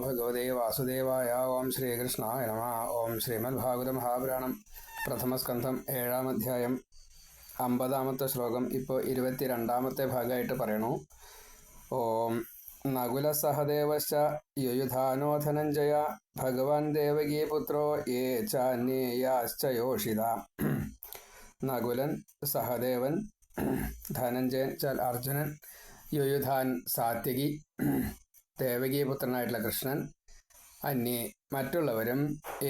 ഭഗവതേ വാസുദേവായ ഓം ശ്രീകൃഷ്ണായ നമ ഓം ശ്രീമദ്ഭാഗവത മഹാപുരാണം പ്രഥമസ്കന്ധം ഏഴാം അധ്യായം അമ്പതാമത്തെ ശ്ലോകം ഇപ്പോൾ ഇരുപത്തിരണ്ടാമത്തെ ഭാഗമായിട്ട് പറയണു. ഓം നകുലസഹദേവശ്ച യുയുധാനോധനഞ്ജയ യുയുധാനോ ധനഞ്ജയ ഭഗവാൻ ദേവകീ പുത്രോ യേ ചാന്യേയാശ്ച യോഷിത നകുലൻ സഹദേവൻ ധനഞ്ജയൻ ചാൽ അർജുനൻ യുയുധാൻ സാത്യകി ദേവകീപുത്രനായിട്ടുള്ള കൃഷ്ണൻ അന്യേ മറ്റുള്ളവരും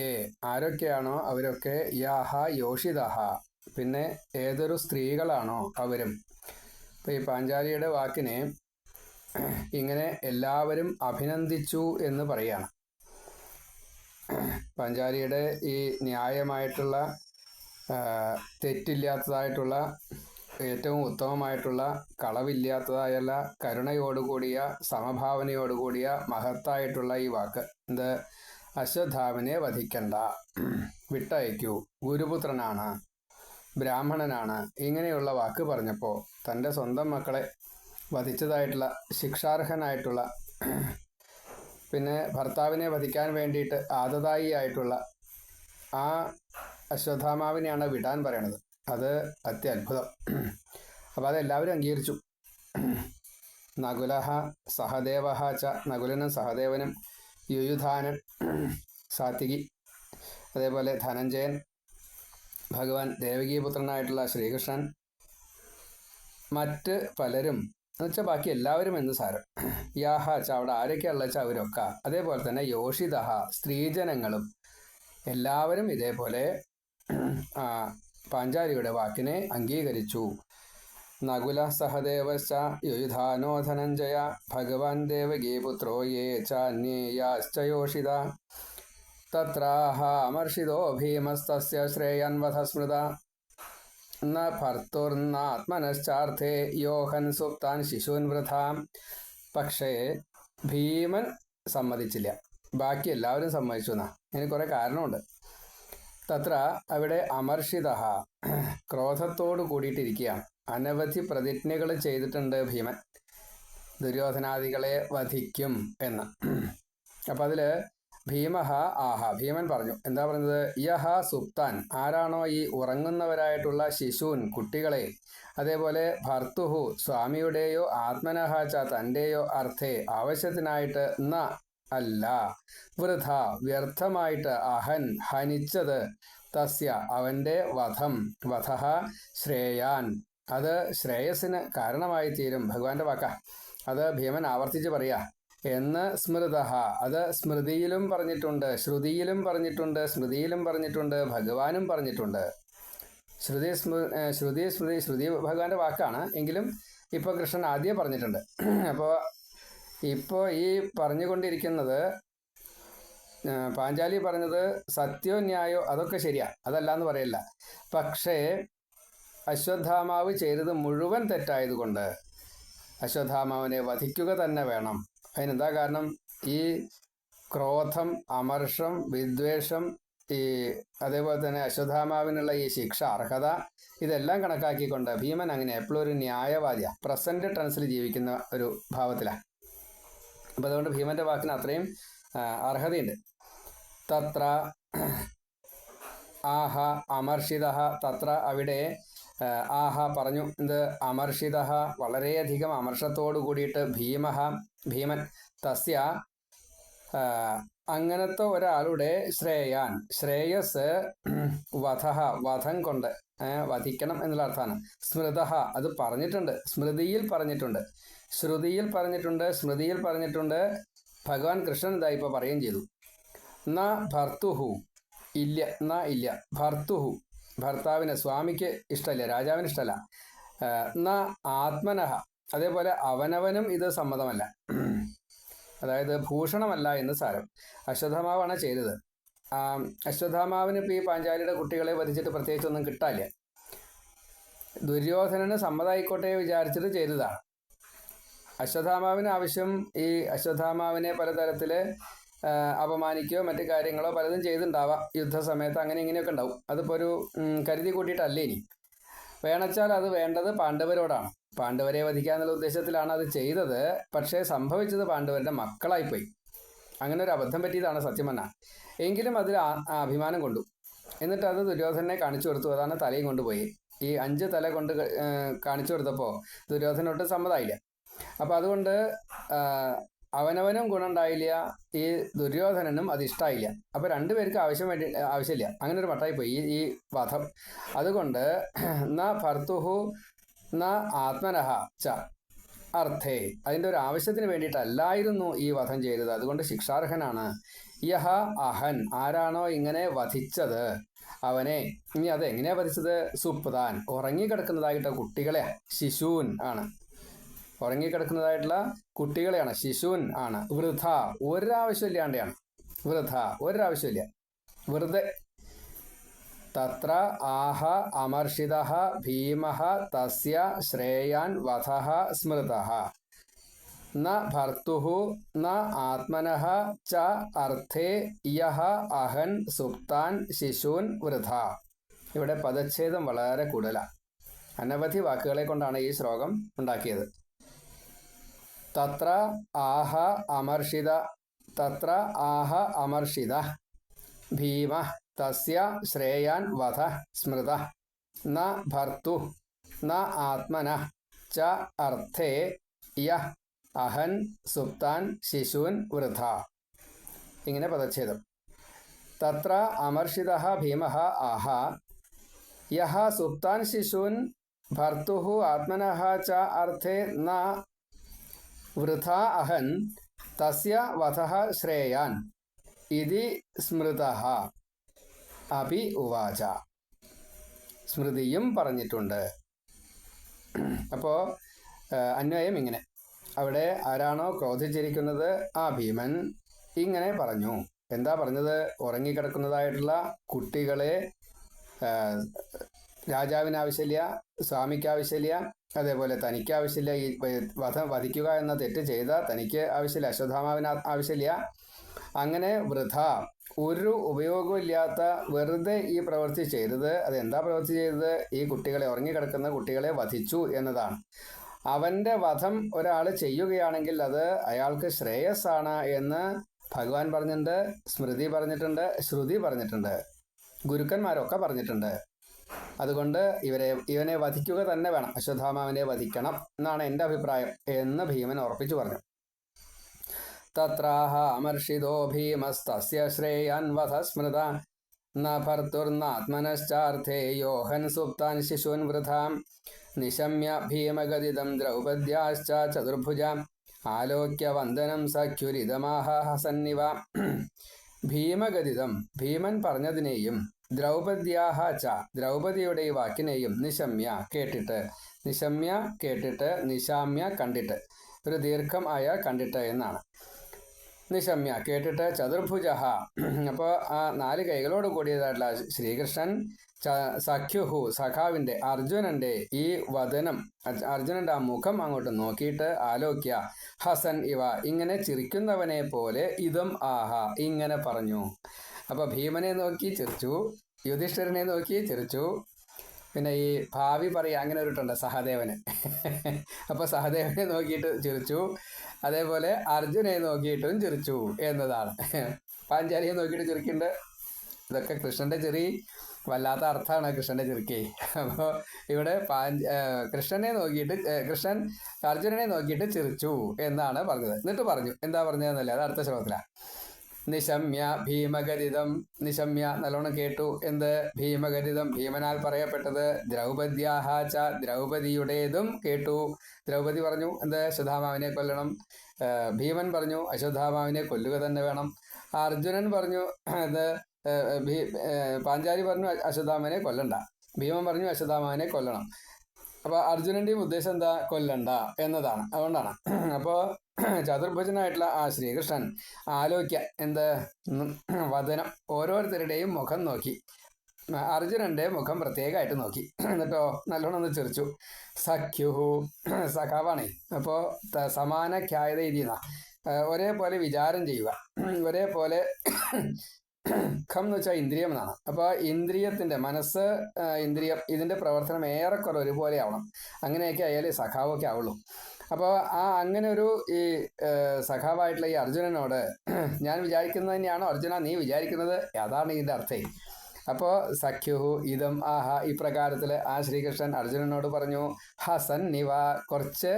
ഏ ആരൊക്കെയാണോ അവരൊക്കെ യാഹ യോഷിതഹ പിന്നെ ഏതൊരു സ്ത്രീകളാണോ അവരും? ഇപ്പം ഈ പാഞ്ചാലിയുടെ വാക്കിനെ ഇങ്ങനെ എല്ലാവരും അഭിനന്ദിച്ചു എന്ന് പറയാണ്. പാഞ്ചാലിയുടെ ഈ ന്യായമായിട്ടുള്ള തെറ്റില്ലാത്തതായിട്ടുള്ള ഏറ്റവും ഉത്തമമായിട്ടുള്ള കളവില്ലാത്തതായുള്ള കരുണയോടുകൂടിയ സമഭാവനയോടുകൂടിയ മഹത്തായിട്ടുള്ള ഈ വാക്ക്. എന്ത്? അശ്വധാവിനെ വധിക്കണ്ട. വിട്ടയക്കൂ. ഗുരുപുത്രനാണ്. ബ്രാഹ്മണനാണ്. ഇങ്ങനെയുള്ള വാക്ക് പറഞ്ഞപ്പോൾ തന്റെ സ്വന്തം മക്കളെ വധിച്ചതായിട്ടുള്ള ശിക്ഷാർഹനായിട്ടുള്ള പിന്നെ ഭർത്താവിനെ വധിക്കാൻ വേണ്ടിയിട്ട് ആദതായി ആയിട്ടുള്ള ആ അശ്വത്ഥാമാവിനെയാണ് വിടാൻ പറയണത്. അത് അത്യത്ഭുതം അപ്പോൾ അതെല്ലാവരും അംഗീകരിച്ചു. നകുലഹ സഹദേവഹ ച നകുലനും സഹദേവനും യുയുധാനൻ സാത്വികി അതേപോലെ ധനഞ്ജയൻ ഭഗവാൻ ദേവകീപുത്രനായിട്ടുള്ള ശ്രീകൃഷ്ണൻ മറ്റ് പലരും എന്നുവെച്ചാൽ ബാക്കി എല്ലാവരും എന്ന് സാരം. യാഹ ച അവിടെ ആരൊക്കെയുള്ള വെച്ചാൽ അവരൊക്കെ. അതേപോലെ തന്നെ യോഷിതഹ സ്ത്രീജനങ്ങളും എല്ലാവരും ഇതേപോലെ പാഞ്ചാലിയുടെ വാക്കിനെ അംഗീകരിച്ചു. നകുല സഹദേവശ്ച യുയുധാനോ ധനഞ്ജയ ഭഗവാൻ ദേവകീപുത്രോ യേ ചേയാശ്ചയോഷിത തത്രാഹാമർഷിതോ ഭീമസ്തസ്യ ശ്രേയൻവധ സ്മൃത ന ഭർത്തുർനാത്മനശ്ചാർത്ഥേ യോഹൻ സുപ്താൻ ശിശൂൻ വൃഥാം. പക്ഷേ ഭീമൻ സമ്മതിച്ചില്ല. ബാക്കി എല്ലാവരും സമ്മതിച്ചു എന്നാ. ഇതിന് കുറെ കാരണമുണ്ട്. തത്ര അവിടെ അമർഷിത. ക്രോധത്തോട് കൂടിയിട്ടിരിക്കുകയാണ്. അനവധി പ്രതിജ്ഞകൾ ചെയ്തിട്ടുണ്ട് ഭീമൻ. ദുര്യോധനാദികളെ വധിക്കും എന്ന്. അപ്പം അതിൽ ഭീമഹ ആഹ. ഭീമൻ പറഞ്ഞു എന്താ പറഞ്ഞത് യഹ സുപ്താൻ. ആരാണോ ഈ ഉറങ്ങുന്നവരായിട്ടുള്ള ശിശൂൻ കുട്ടികളെ. അതേപോലെ ഭർത്തുഹു സ്വാമിയുടെയോ ആത്മനഹ ച തന്റെയോ അർത്ഥേ ആവശ്യത്തിനായിട്ട് ന അല്ല. വൃഥ. വ്യർത്ഥമായിട്ട് അഹൻ ഹനിച്ചത് തസ്യ അവന്റെ വധം. വധ ശ്രേയാൻ. അത് ശ്രേയസിന് കാരണമായി തീരും ഭഗവാന്റെ വാക്ക. അത് ഭീമൻ ആവർത്തിച്ച് പറയാ. എന്ന് സ്മൃത. അത് സ്മൃതിയിലും പറഞ്ഞിട്ടുണ്ട്. ശ്രുതിയിലും പറഞ്ഞിട്ടുണ്ട്. സ്മൃതിയിലും പറഞ്ഞിട്ടുണ്ട്. ഭഗവാനും പറഞ്ഞിട്ടുണ്ട്. ശ്രുതി സ്മൃ ശ്രുതി സ്മൃതി ശ്രുതി ഭഗവാന്റെ വാക്കാണ്. എങ്കിലും ഇപ്പോൾ കൃഷ്ണൻ ആദ്യം പറഞ്ഞിട്ടുണ്ട്. അപ്പോൾ ഇപ്പോൾ ഈ പറഞ്ഞുകൊണ്ടിരിക്കുന്നത് പാഞ്ചാലി പറഞ്ഞത് സത്യോ ന്യായോ അതൊക്കെ ശരിയാ അതല്ല എന്ന് പറയില്ല. പക്ഷേ അശ്വത്ഥാമാവ് ചെയ്തത് മുഴുവൻ തെറ്റായതുകൊണ്ട് അശ്വത്ഥാമാവിനെ വധിക്കുക തന്നെ വേണം. അതിനെന്താ കാരണം? ഈ ക്രോധം അമർഷം വിദ്വേഷം ഈ അതേപോലെ തന്നെ അശ്വത്ഥാമാവിനുള്ള ഈ ശിക്ഷ അർഹത ഇതെല്ലാം കണക്കാക്കിക്കൊണ്ട് ഭീമൻ അങ്ങനെ എപ്പോഴും ഒരു ന്യായവാദിയാണ് പ്രസന്റ് ടെൻസിൽ ജീവിക്കുന്ന ഒരു ഭാവത്തിലാണ് അപ്പം അതുകൊണ്ട് ഭീമന്റെ വാക്കിന് അത്രയും അർഹതയുണ്ട്. തത്ര ആഹ അമർഷിത തത്ര അവിടെ ആഹ പറഞ്ഞു എന്ത്? അമർഷിത വളരെയധികം അമർഷത്തോടു കൂടിയിട്ട് ഭീമഹ ഭീമൻ തസ്യ അങ്ങനത്തെ ഒരാളുടെ ശ്രേയാൻ ശ്രേയസ് വധ വധം കൊണ്ട് വധിക്കണം എന്നുള്ള അർത്ഥമാണ്. സ്മൃത അത് പറഞ്ഞിട്ടുണ്ട്. സ്മൃതിയിൽ പറഞ്ഞിട്ടുണ്ട്. ശ്രുതിയിൽ പറഞ്ഞിട്ടുണ്ട് സ്മൃതിയിൽ പറഞ്ഞിട്ടുണ്ട്. ഭഗവാൻ കൃഷ്ണൻ ഇതാ ഇപ്പോൾ പറയുകയും ചെയ്തു. ന ഭർത്തുഹു ഇല്ല ന ഇല്ല ഭർത്തുഹു ഭർത്താവിന് സ്വാമിക്ക് ഇഷ്ടമല്ല രാജാവിന് ഇഷ്ടമല്ല ന ആത്മനഹ അതേപോലെ അവനവനും ഇത് സമ്മതമല്ല. അതായത് ഭൂഷണമല്ല എന്ന് സാരം. അശ്വത്ഥമാവാണ് ചെയ്തത്. അശ്വത്ഥാമാവിന് ഇപ്പോൾ ഈ പാഞ്ചാലിയുടെ കുട്ടികളെ വധിച്ചിട്ട് പ്രത്യേകിച്ചൊന്നും കിട്ടാല്ല. ദുര്യോധനന് സമ്മതമായിക്കോട്ടെ വിചാരിച്ചിട്ട് ചെയ്തതാണ് അശ്വത്ഥാമാവിന് ആവശ്യം ഈ അശ്വത്ഥാമാവിനെ പലതരത്തിൽ അപമാനിക്കുകയോ മറ്റു കാര്യങ്ങളോ പലതും ചെയ്തിട്ടുണ്ടാവാം. യുദ്ധസമയത്ത് അങ്ങനെ ഇങ്ങനെയൊക്കെ ഉണ്ടാവും. അതിപ്പോൾ ഒരു കരുതി കൂട്ടിയിട്ടല്ലേ ഇനി? വേണച്ചാൽ അത് വേണ്ടത് പാണ്ഡവരോടാണ്. പാണ്ഡവരെ വധിക്കുക എന്നുള്ള ഉദ്ദേശത്തിലാണ് അത് ചെയ്തത്. പക്ഷേ സംഭവിച്ചത് പാണ്ഡവരുടെ മക്കളായിപ്പോയി. അങ്ങനെ ഒരു അബദ്ധം പറ്റിയതാണ് സത്യം പറഞ്ഞാൽ എങ്കിലും അതിൽ അഭിമാനം കൊണ്ടു. എന്നിട്ട് അത് ദുര്യോധനെ കാണിച്ചു കൊടുത്തു. അതാണ് തലയും കൊണ്ടുപോയി. ഈ അഞ്ച് തല കൊണ്ട് കാണിച്ചു കൊടുത്തപ്പോൾ ദുര്യോധനോട്ട് സമ്മതമായില്ല അപ്പം അതുകൊണ്ട് അവനവനും ഗുണമുണ്ടായില്ല ഈ ദുര്യോധനനും അത് ഇഷ്ടമായില്ല അപ്പോൾ രണ്ടുപേർക്ക് ആവശ്യം വേണ്ടി ആവശ്യമില്ല. അങ്ങനെ ഒരു മട്ടായി പോയി ഈ ഈ വധം. അതുകൊണ്ട് ന ഭർത്തുഹു ന ആത്മനഹ ച അർത്ഥേ. അതിന്റെ ഒരു ആവശ്യത്തിന് വേണ്ടിയിട്ടല്ലായിരുന്നു ഈ വധം ചെയ്തത്. അതുകൊണ്ട് ശിക്ഷാർഹനാണ്. യഹ അഹൻ. ആരാണോ ഇങ്ങനെ വധിച്ചത് അവനെ. ഇനി അത് എങ്ങനെയാ വധിച്ചത്? സുപ്താൻ. ഉറങ്ങിക്കിടക്കുന്നതായിട്ട് കുട്ടികളെ. ശിശൂൻ ആണ്. ഉറങ്ങിക്കിടക്കുന്നതായിട്ടുള്ള കുട്ടികളെയാണ്. ശിശുൻ ആണ്. വൃഥ ഒരാവശ്യമില്ലാണ്ടെയാണ് വൃഥ ഒരാവശ്യമില്ല. വെറുതെ തത്ര ആഹ അമർഷിത ഭീമ തസ്യ ശ്രേയാൻ വധ സ്മൃത. ന ഭർത്തുഹു ന ആത്മനഃ ച അർത്ഥേ യഹ അഹൻ സുപ്താൻ ശിശൂൻ വൃഥ. ഇവിടെ പദച്ഛേദം വളരെ കൂടുതലാണ് അനവധി വാക്കുകളെ കൊണ്ടാണ് ഈ ശ്ലോകം ഉണ്ടാക്കിയത്. തത്ര ആഹ അമർഷിത തത്ര ആഹ അമർഷിത ഭീമ തസ്യ ശ്രേയാൻ വധ സ്മൃത ന ഭർത്തു ന ആത്മന ച അർത്ഥേ യഹ് അഹൻ സുപ്താൻ ശിശൂൻ വൃഥ ഇങ്ങനെ പദച്ഛേദം തത്ര അമർഷിത ഭീമ ആഹ യഹ സുപ്താൻ ശിശൂൻ ഭർത്തു ആത്മനഃ ച അർത്ഥേ ന വൃഥ അഹൻ തസ്യ വധ ശ്രേയാൻ ഇതി സ്മൃത അപി ഉവാച സ്മൃതിയും പറഞ്ഞിട്ടുണ്ട്। അപ്പോൾ അന്വയം ഇങ്ങനെ. അവിടെ ആരാണോ ക്രോധിച്ചിരിക്കുന്നത് ആ ഭീമൻ ഇങ്ങനെ പറഞ്ഞു. എന്താ പറഞ്ഞത്? ഉറങ്ങിക്കിടക്കുന്നതായിട്ടുള്ള കുട്ടികളെ രാജാവിന് ആവശ്യമില്ല സ്വാമിക്ക് ആവശ്യമില്ല അതേപോലെ തനിക്ക് ആവശ്യമില്ല ഈ വധം വധിക്കുക എന്ന തെറ്റ് ചെയ്ത തനിക്ക് ആവശ്യമില്ല അശ്വത്ഥാമാവിന് ആവശ്യമില്ല. അങ്ങനെ വൃഥ. ഒരു ഉപയോഗമില്ലാത്ത വെറുതെ ഈ പ്രവൃത്തി ചെയ്തത്. അതെന്താ പ്രവൃത്തി ചെയ്തത്? ഈ കുട്ടികളെ ഉറങ്ങിക്കിടക്കുന്ന കുട്ടികളെ വധിച്ചു എന്നതാണ്. അവന്റെ വധം ഒരാൾ ചെയ്യുകയാണെങ്കിൽ അത് അയാൾക്ക് ശ്രേയസ്സാണ് എന്ന് ഭഗവാൻ പറഞ്ഞിട്ടുണ്ട് സ്മൃതി പറഞ്ഞിട്ടുണ്ട് ശ്രുതി പറഞ്ഞിട്ടുണ്ട് ഗുരുക്കന്മാരൊക്കെ പറഞ്ഞിട്ടുണ്ട്. അതുകൊണ്ട് ഇവരെ ഇവനെ വധിക്കുക തന്നെ വേണം. അശ്വത്ഥാമാവിനെ വധിക്കണം എന്നാണ് എന്റെ അഭിപ്രായം എന്ന് ഭീമൻ ഉറപ്പിച്ചു പറഞ്ഞു. തത്രാഹ അമർഷിതോ ഭീമസ്തസ്യ ശ്രേയാൻവധ സ്മൃത. ന ഭർത്തുർനാത്മനശ്ചാർത്ഥേ യോഹൻ സുപ്താൻ ശിശൂൻ വൃഥാം. നിശമ്യ ഭീമഗതിദം ദ്രൗപദ്യാശ്ച ചതുർഭുജ. ആലോക്യ വന്ദനം സഖ്യുരിതമാഹ ഹസന്നിവ ഭീമഗതിതം ഭീമൻ പറഞ്ഞതിനെയും ദ്രൗപദ്യാഹ ച. ദ്രൗപദിയുടെ ഈ വാക്കിനെയും നിശമ്യ കേട്ടിട്ട് നിശമ്യ കേട്ടിട്ട് നിശാമ്യ കണ്ടിട്ട് ഒരു ദീർഘം ആയ കണ്ടിട്ട് എന്നാണ്. നിശമ്യ കേട്ടിട്ട് ചതുർഭുജ. അപ്പോൾ ആ നാല് കൈകളോട് കൂടിയതായിട്ടുള്ള ശ്രീകൃഷ്ണൻ ച സഖ്യുഹു സഖാവിന്റെ അർജുനന്റെ ഈ വദനം അർജ- അർജുനന്റെ ആ മുഖം അങ്ങോട്ട് നോക്കിയിട്ട് ആലോക്യ ഹസൻ ഇവ ഇങ്ങനെ ചിരിക്കുന്നവനെ പോലെ ഇതും ആഹ ഇങ്ങനെ പറഞ്ഞു. അപ്പോൾ ഭീമനെ നോക്കി ചിരിച്ചു യുധിഷ്ഠിരനെ നോക്കി ചിരിച്ചു. പിന്നെ ഈ ഭാവി പറയുക അങ്ങനെ ഒരുട്ടുണ്ട് സഹദേവന്. അപ്പോൾ സഹദേവനെ നോക്കിയിട്ട് ചിരിച്ചു. അതേപോലെ അർജുനെ നോക്കിയിട്ടും ചിരിച്ചു എന്നതാണ്. പാഞ്ചാലിയെ നോക്കിയിട്ട് ചിരിക്കുന്നുണ്ട് ഇതൊക്കെ കൃഷ്ണന്റെ ചെറി വല്ലാത്ത അർത്ഥമാണ് കൃഷ്ണന്റെ ചെറുക്കി അപ്പോൾ ഇവിടെ പാഞ്ച കൃഷ്ണനെ നോക്കിയിട്ട് കൃഷ്ണൻ അർജുനനെ നോക്കിയിട്ട് ചിരിച്ചു എന്നാണ് പറഞ്ഞത്. എന്നിട്ട് പറഞ്ഞു എന്താ പറഞ്ഞതെന്നല്ലേ? അത് അടുത്ത ശ്ലോകത്തിലാണ് നിശമ്യ ഭീമഗരിതം നിശമ്യ നല്ലോണം കേട്ടു. എന്ത്? ഭീമഗരിതം ഭീമനാൽ പറയപ്പെട്ടത് ദ്രൗപദ്യാഹാച ദ്രൗപതിയുടേതും കേട്ടു. ദ്രൗപതി പറഞ്ഞു എന്ത്? അശ്വത്ഥാമാവിനെ കൊല്ലണം. ഭീമൻ പറഞ്ഞു അശ്വത്ഥാമാവിനെ കൊല്ലുക തന്നെ വേണം. അർജുനൻ പറഞ്ഞു ഇത് പാഞ്ചാലി പറഞ്ഞു അശ്വത്ഥാമനെ കൊല്ലണ്ട. ഭീമൻ പറഞ്ഞു അശ്വത്ഥാമാവിനെ കൊല്ലണം. അപ്പോൾ അർജുനന്റെയും ഉദ്ദേശം എന്താ? കൊല്ലണ്ട എന്നതാണ്. അതുകൊണ്ടാണ്. അപ്പോൾ ചതുർഭുജനായിട്ടുള്ള ആ ശ്രീകൃഷ്ണൻ ആലോക്യ എന്ത്? വതനം ഓരോരുത്തരുടെയും മുഖം നോക്കി. അർജുനന്റെ മുഖം പ്രത്യേകമായിട്ട് നോക്കി. എന്നിട്ടോ നല്ലോണം ഒന്ന് ചിരിച്ചു. സഖ്യുഹു സഖാവാണേ. അപ്പോൾ സമാന ഖ്യായത ഇരിയുന്ന ഒരേപോലെ വിചാരം ചെയ്യുക. ഒരേപോലെ ഖം എന്ന് വെച്ചാൽ ഇന്ദ്രിയം എന്നാണ്. അപ്പോൾ ഇന്ദ്രിയത്തിന്റെ മനസ്സ് ഇന്ദ്രിയം ഇതിന്റെ പ്രവർത്തനം ഏറെക്കുറെ ഒരുപോലെ ആവണം. അങ്ങനെയൊക്കെ ആയാലേ സഖാവൊക്കെ ആവുള്ളൂ. അപ്പോൾ ആ അങ്ങനെ ഒരു ഈ സഖാവായിട്ടുള്ള ഈ അർജുനനോട് ഞാൻ വിചാരിക്കുന്നത് തന്നെയാണോ അർജുന നീ വിചാരിക്കുന്നത് അതാണ് ഇതിന്റെ അർത്ഥം. അപ്പോൾ സഖ്യുഹു ഇതം ആഹ ഇപ്രകാരത്തിൽ ആ ശ്രീകൃഷ്ണൻ അർജുനനോട് പറഞ്ഞു ഹസൻ നിവ കുറച്ച്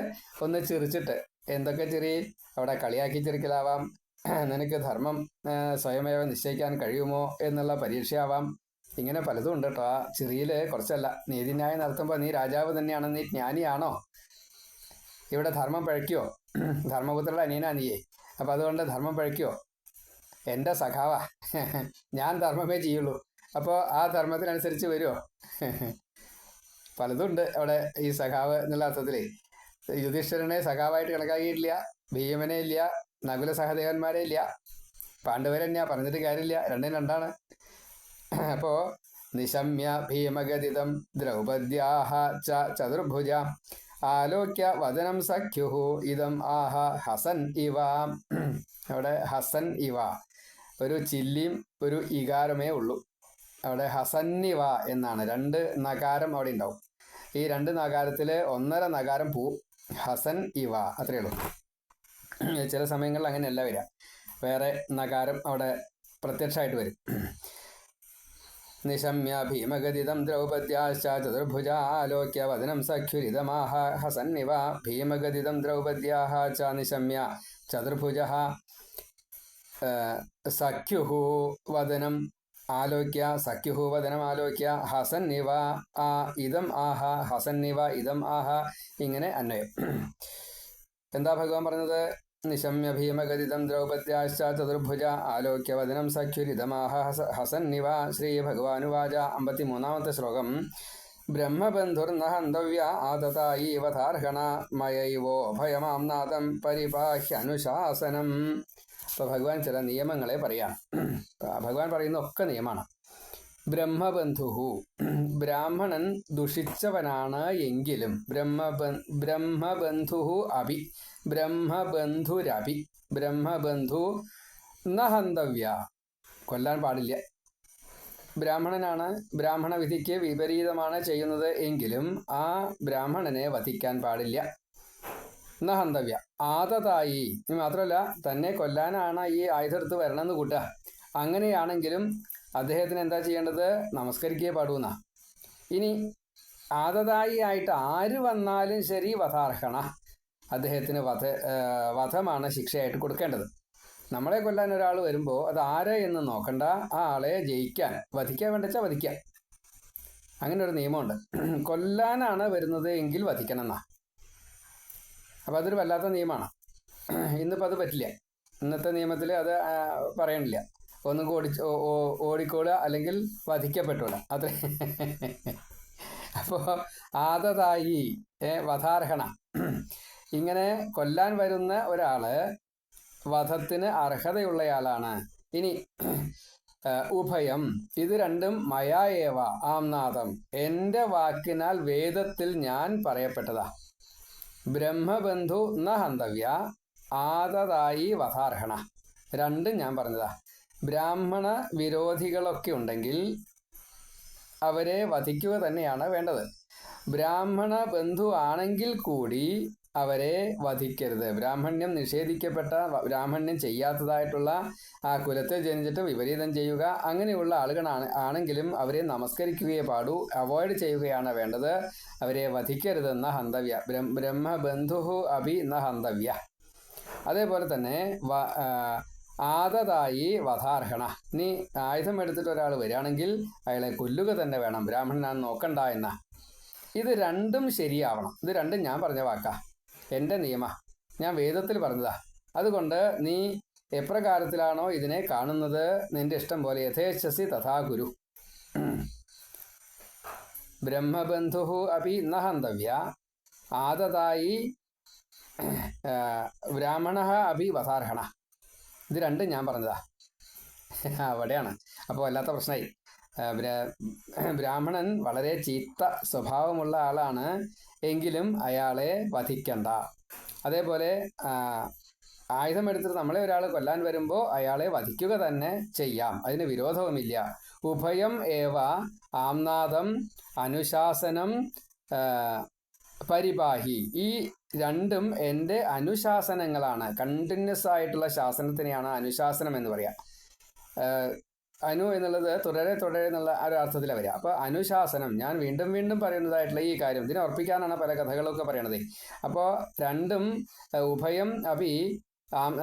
ഒന്ന് ചിരിച്ചിട്ട്. എന്തൊക്കെ ചിരി? അവിടെ കളിയാക്കി ചിരിക്കലാവാം. നിനക്ക് ധർമ്മം സ്വയമേവ നിശ്ചയിക്കാൻ കഴിയുമോ എന്നുള്ള പരീക്ഷയാവാം. ഇങ്ങനെ പലതും ഉണ്ട് കേട്ടോ ആ ചിറിയിൽ കുറച്ചല്ല. നീതിന്യായം നടത്തുമ്പോൾ നീ രാജാവ് തന്നെയാണ് നീ ജ്ഞാനിയാണോ? ഇവിടെ ധർമ്മം പഴക്കിയോ ധർമ്മപുത്രയുടെ അനിയനാ നീയേ അപ്പം അതുകൊണ്ട് ധർമ്മം പഴക്കിയോ എന്റെ സഖാവാ. ഞാൻ ധർമ്മമേ ചെയ്യുള്ളൂ. അപ്പോൾ ആ ധർമ്മത്തിനനുസരിച്ച് വരുമോ പലതുണ്ട് അവിടെ ഈ സഖാവ് എന്നുള്ള അർത്ഥത്തിൽ യുധിഷ്ഠിരനെ സഖാവായിട്ട് കണക്കാക്കിയിട്ടില്ല. ഭീമനെ ഇല്ല. നകുല സഹദേവന്മാരെ ഇല്ല. പാണ്ഡവരെ പറഞ്ഞിട്ട് കാര്യമില്ല. രണ്ടും രണ്ടാണ്. അപ്പോൾ നിശമ്യ ഭീമഗതിതം ദ്രൗപദ്യാഹ ച ചതുർഭുജ. ആലോക്യ വചനം സഖ്യുഹു ഇതം ആഹ ഹസൻ ഇവ. അവിടെ ഹസൻ ഇവ. ഒരു ചില്ലിയും ഒരു ഇകാരമേ ഉള്ളൂ. അവിടെ ഹസന്നിവ എന്നാണ്. രണ്ട് നകാരം അവിടെ ഉണ്ടാവും. ഈ രണ്ട് നകാരത്തിൽ ഒന്നര നകാരം പോവും. ഹസൻ ഇവ. അത്രയേ ഉള്ളൂ. ചില സമയങ്ങളിൽ അങ്ങനെയല്ല വരിക. വേറെ നകാരം അവിടെ പ്രത്യക്ഷമായിട്ട് വരും. നിശമ്യ ഭീമഗതിതം ദ്രൗപദ്യാശ്ച ചതുർഭുജ ആലോക്യ വദനം സഖ്യുരിതമാഹ ഹസന്നിവ ഭീമഗതിതം ദ്രൗപദ്യാഹ ച നിശമ്യ ചതുർഭുജ സഖ്യുഹു വദനം ആലോക്യ സഖ്യുഹു വദനം ആലോക്യ ഹസന്നിവ ആ ഇതം ആഹ ഹസന്നിവ ഇതം ആഹ ഇങ്ങനെ അന്വയം എന്താ ഭഗവാൻ പറഞ്ഞത്? നിശമ്യ ഭീമഗതിതം ദ്രൗപദ്യാശ്ച ചതുർഭുജ ആലോക്യവദനം സഖ്യുരിതമാഹ ഹസ ഹസന്നിവ ശ്രീ ഭഗവാനുവാച അമ്പത്തിമൂന്നാമത്തെ ശ്ലോകം. മയൈവോ ഭയമാം നാദം പരിപാഹ്യനുശാസനം. അപ്പോൾ ഭഗവാൻ ചില നിയമങ്ങളെ പറയാം ഭഗവാൻ പറയുന്ന ഒക്കെ നിയമമാണ് ബ്രഹ്മബന്ധുഹു. ബ്രാഹ്മണൻ ദുഷിച്ചവനാണ് എങ്കിലും. ബ്രഹ്മബ ബ്രഹ്മബന്ധുഹു അഭി. ബ്രഹ്മബന്ധുരഭി. ബ്രഹ്മബന്ധു നഹന്തവ്യ. കൊല്ലാൻ പാടില്ല. ബ്രാഹ്മണനാണ് ബ്രാഹ്മണ വിധിക്ക് വിപരീതമാണ് ചെയ്യുന്നത് എങ്കിലും ആ ബ്രാഹ്മണനെ വധിക്കാൻ പാടില്ല. നഹന്തവ്യ. ആദതായി. ഇനി മാത്രമല്ല തന്നെ കൊല്ലാനാണ് ഈ ആയുധെടുത്ത് വരണമെന്ന് കൂട്ടുക. അങ്ങനെയാണെങ്കിലും അദ്ദേഹത്തിന് എന്താ ചെയ്യേണ്ടത്? നമസ്കരിക്കേ പാടൂന്ന ഇനി ആദതായി ആയിട്ട് ആര് വന്നാലും ശരി വധാർഹണ. അദ്ദേഹത്തിന് വധ വധമാണ് ശിക്ഷയായിട്ട് കൊടുക്കേണ്ടത്. നമ്മളെ കൊല്ലാൻ ഒരാൾ വരുമ്പോൾ അത് ആരെ എന്ന് നോക്കണ്ട. ആ ആളെ ജയിക്കാൻ വധിക്കാൻ വേണ്ടച്ചാൽ വധിക്കാം. അങ്ങനെ ഒരു നിയമമുണ്ട്. കൊല്ലാനാണ് വരുന്നത് എങ്കിൽ വധിക്കണം എന്നാ അപ്പം അതൊരു വല്ലാത്ത നിയമമാണ്. ഇന്നിപ്പോൾ അത് പറ്റില്ല. ഇന്നത്തെ നിയമത്തിൽ അത് പറയണില്ല. ഒന്നും ഓടി ഓടിക്കോളുക അല്ലെങ്കിൽ വധിക്കപ്പെട്ടോളുക അത്ര. അപ്പോൾ ആദതായി വധാർഹണ. ഇങ്ങനെ കൊല്ലാൻ വരുന്ന ഒരാൾ വധത്തിന് അർഹതയുള്ളയാളാണ്. ഇനി ഉഭയം ഇത് രണ്ടും മയായേവ ആംനാഥം എന്റെ വാക്കിനാൽ വേദത്തിൽ ഞാൻ പറയപ്പെട്ടതാ. ബ്രഹ്മബന്ധു ന ഹന്തവ്യ ആദതായി വധാർഹണ. രണ്ടും ഞാൻ പറഞ്ഞതാ. ബ്രാഹ്മണ വിരോധികളൊക്കെ ഉണ്ടെങ്കിൽ അവരെ വധിക്കുക തന്നെയാണ് വേണ്ടത്. ബ്രാഹ്മണ ബന്ധു ആണെങ്കിൽ കൂടി അവരെ വധിക്കരുത്. ബ്രാഹ്മണ്യം നിഷേധിക്കപ്പെട്ട ബ്രാഹ്മണ്യം ചെയ്യാത്തതായിട്ടുള്ള ആ കുലത്തെ ജനിച്ചിട്ട് വിപരീതം ചെയ്യുക അങ്ങനെയുള്ള ആളുകളാണ് ആണെങ്കിലും അവരെ നമസ്കരിക്കുകയേ പാടൂ. അവോയ്ഡ് ചെയ്യുകയാണ് വേണ്ടത്. അവരെ വധിക്കരുതെന്ന ഹന്തവ്യ. ബ്രഹ്മ ബ്രഹ്മബന്ധു അഭി എന്ന ഹന്തവ്യ. അതേപോലെ തന്നെ ആദതായി വധാർഹണ. നീ ആയുധം എടുത്തിട്ട് ഒരാൾ വരികയാണെങ്കിൽ അയാളെ കൊല്ലുക തന്നെ വേണം. ബ്രാഹ്മണനാണ് നോക്കണ്ട എന്ന. ഇത് രണ്ടും ശരിയാവണം. ഇത് രണ്ടും ഞാൻ പറഞ്ഞ വാക്കാ. എന്റെ നിയമ. ഞാൻ വേദത്തിൽ പറഞ്ഞതാ. അതുകൊണ്ട് നീ എപ്രകാരത്തിലാണോ ഇതിനെ കാണുന്നത്? നിന്റെ ഇഷ്ടം പോലെ യഥേച്ഛസി തഥാ ഗുരു. ബ്രഹ്മബന്ധു അപി നഹന്തവ്യ ആദതായി ബ്രാഹ്മണ അഭി വധാർഹണ. ഇത് രണ്ടും ഞാൻ പറഞ്ഞതാ. അവിടെയാണ്. അപ്പോൾ വല്ലാത്ത പ്രശ്നമായി ബ്രാഹ്മണൻ വളരെ ചീത്ത സ്വഭാവമുള്ള ആളാണ്. എങ്കിലും അയാളെ വധിക്കണ്ട. അതേപോലെ ആയുധം എടുത്തിട്ട് നമ്മളെ ഒരാൾ കൊല്ലാൻ വരുമ്പോൾ അയാളെ വധിക്കുക തന്നെ ചെയ്യാം. അതിന് വിരോധവുമില്ല. ഉഭയം ഏവ ആംനാദം അനുശാസനം പരിപാഹി. ഈ രണ്ടും എന്റെ അനുശാസനങ്ങളാണ്. കണ്ടിന്യൂസ് ആയിട്ടുള്ള ശാസനത്തിനെയാണ് അനുശാസനം എന്ന് പറയാം. ഏഹ് അനു എന്നുള്ളത് തുടരെ തുടരെ എന്നുള്ള ആ ഒരു അർത്ഥത്തിലാണ് വരിക. അപ്പോൾ അനുശാസനം ഞാൻ വീണ്ടും വീണ്ടും പറയുന്നതായിട്ടുള്ള ഈ കാര്യം ഇതിനെ ഉറപ്പിക്കാനാണ് പല കഥകളൊക്കെ പറയണത്. അപ്പോൾ രണ്ടും ഉഭയം അഭി ആം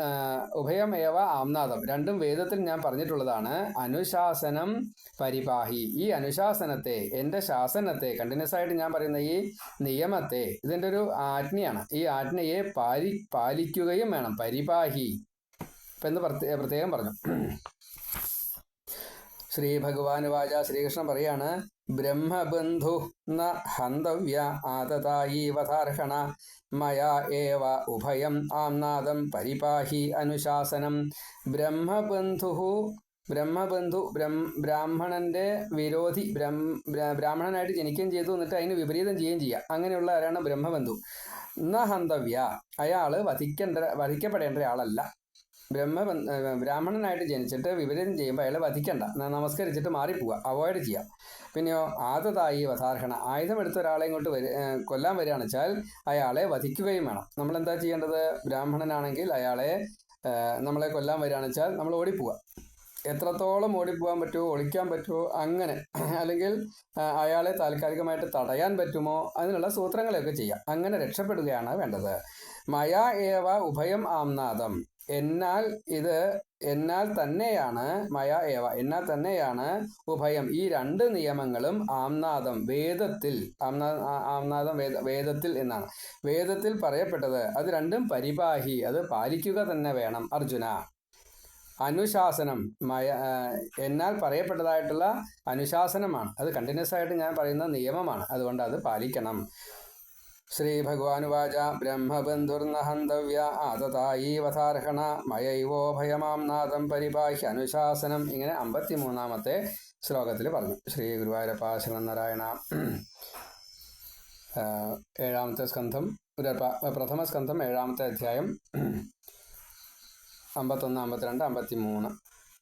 ഉഭയമേവ ഉഭയം ആംനാദം. രണ്ടും വേദത്തിൽ ഞാൻ പറഞ്ഞിട്ടുള്ളതാണ്. അനുശാസനം പരിപാഹി. ഈ അനുശാസനത്തെ എന്റെ ശാസനത്തെ കണ്ടിന്യൂസ് ആയിട്ട് ഞാൻ പറയുന്ന ഈ നിയമത്തെ ഇതിന്റെ ഒരു ആജ്ഞയാണ്. ഈ ആജ്ഞയെ പാലി പാലിക്കുകയും വേണം. പരിപാഹി. ഇപ്പം എന്ന് പ്രത്യേക പ്രത്യേകം പറഞ്ഞു. ശ്രീ ഭഗവാൻ വാച ശ്രീകൃഷ്ണൻ പറയാണ് ബ്രഹ്മബന്ധു ന ഹന്തവ്യ ആതതായി വധാർഹണ. മയാ ഏവ ഉഭയം ആംനാദം പരിപാഹി അനുശാസനം ബ്രഹ്മബന്ധു ബ്രഹ്മബന്ധു ബ്രഹ്മ ബ്രാഹ്മണന്റെ വിരോധി ബ്രഹ്മ ബ്രാ- ബ്രാഹ്മണനായിട്ട് ജനിക്കുകയും ചെയ്തു. എന്നിട്ട് അതിന് വിപരീതം ചെയ്യുകയും ചെയ്യുക. അങ്ങനെയുള്ള ആരാണ് ബ്രഹ്മബന്ധു. ന ഹന്തവ്യ. അയാൾ വധിക്കേണ്ട വധിക്കപ്പെടേണ്ട ആളല്ല ബ്രഹ്മ ബ്രാഹ്മണനായിട്ട് ജനിച്ചിട്ട് വിപരീതം ചെയ്യുമ്പോൾ അയാളെ വധിക്കണ്ട. നമസ്കരിച്ചിട്ട് മാറിപ്പോവുക അവോയ്ഡ് ചെയ്യുക പിന്നെയോ ആദതായി വധാർഹണ. ആയുധമെടുത്ത ഒരാളെ ഇങ്ങോട്ട് വരി കൊല്ലാൻ വരികയാണെന്ന് വെച്ചാൽ അയാളെ വധിക്കുകയും വേണം. നമ്മൾ എന്താ ചെയ്യേണ്ടത്? ബ്രാഹ്മണനാണെങ്കിൽ അയാളെ നമ്മളെ കൊല്ലാൻ വരികയാണെന്ന് വെച്ചാൽ നമ്മൾ ഓടിപ്പോവുക എത്രത്തോളം ഓടിപ്പോകാൻ പറ്റുമോ ഒളിക്കാൻ പറ്റുമോ അങ്ങനെ അല്ലെങ്കിൽ അയാളെ താൽക്കാലികമായിട്ട് തടയാൻ പറ്റുമോ അതിനുള്ള സൂത്രങ്ങളെയൊക്കെ ചെയ്യാം. അങ്ങനെ രക്ഷപ്പെടുകയാണ് വേണ്ടത്. മയ ഏവ ഉഭയം ആംനാദം എന്നാൽ ഇത് എന്നാൽ തന്നെയാണ് മയ ഏവ. എന്നാൽ തന്നെയാണ് ഉഭയം. ഈ രണ്ട് നിയമങ്ങളും ആംനാദം വേദത്തിൽ ആംനാ ആംനാദം വേദ വേദത്തിൽ എന്നാണ്. വേദത്തിൽ പറയപ്പെട്ടത് അത് രണ്ടും പരിപാഹി അത് പാലിക്കുക തന്നെ വേണം അർജുന. അനുശാസനം മയ എന്നാൽ പറയപ്പെട്ടതായിട്ടുള്ള അനുശാസനമാണ്. അത് കണ്ടിന്യൂസ് ആയിട്ട് ഞാൻ പറയുന്ന നിയമമാണ്. അതുകൊണ്ട് അത് പാലിക്കണം. ശ്രീ ബ്രഹ്മബന്ധുർനഹന്തവ്യ ആതതായീവതാർഹണ മയൈവോഭയമാം നാദം പരിപാഹ്യ അനുശാസനം ഇങ്ങനെ അമ്പത്തിമൂന്നാമത്തെ ശ്ലോകത്തിൽ പറഞ്ഞു. ശ്രീ ഗുരുവായൂരപ്പ ശിവനാരായണ ഏഴാമത്തെ സ്കന്ധം പ്രഥമ സ്കന്ധം ഏഴാമത്തെ അധ്യായം അമ്പത്തൊന്ന് അമ്പത്തിരണ്ട് അമ്പത്തി മൂന്ന്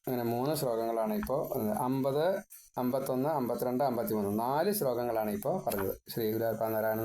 അങ്ങനെ മൂന്ന് ശ്ലോകങ്ങളാണ് ഇപ്പോൾ അമ്പത് അമ്പത്തൊന്ന് അമ്പത്തിരണ്ട് അമ്പത്തി മൂന്ന് നാല് ശ്ലോകങ്ങളാണ് ഇപ്പോൾ പറഞ്ഞത്. ശ്രീ ഗുരുവായൂരപ്പ നാരായണ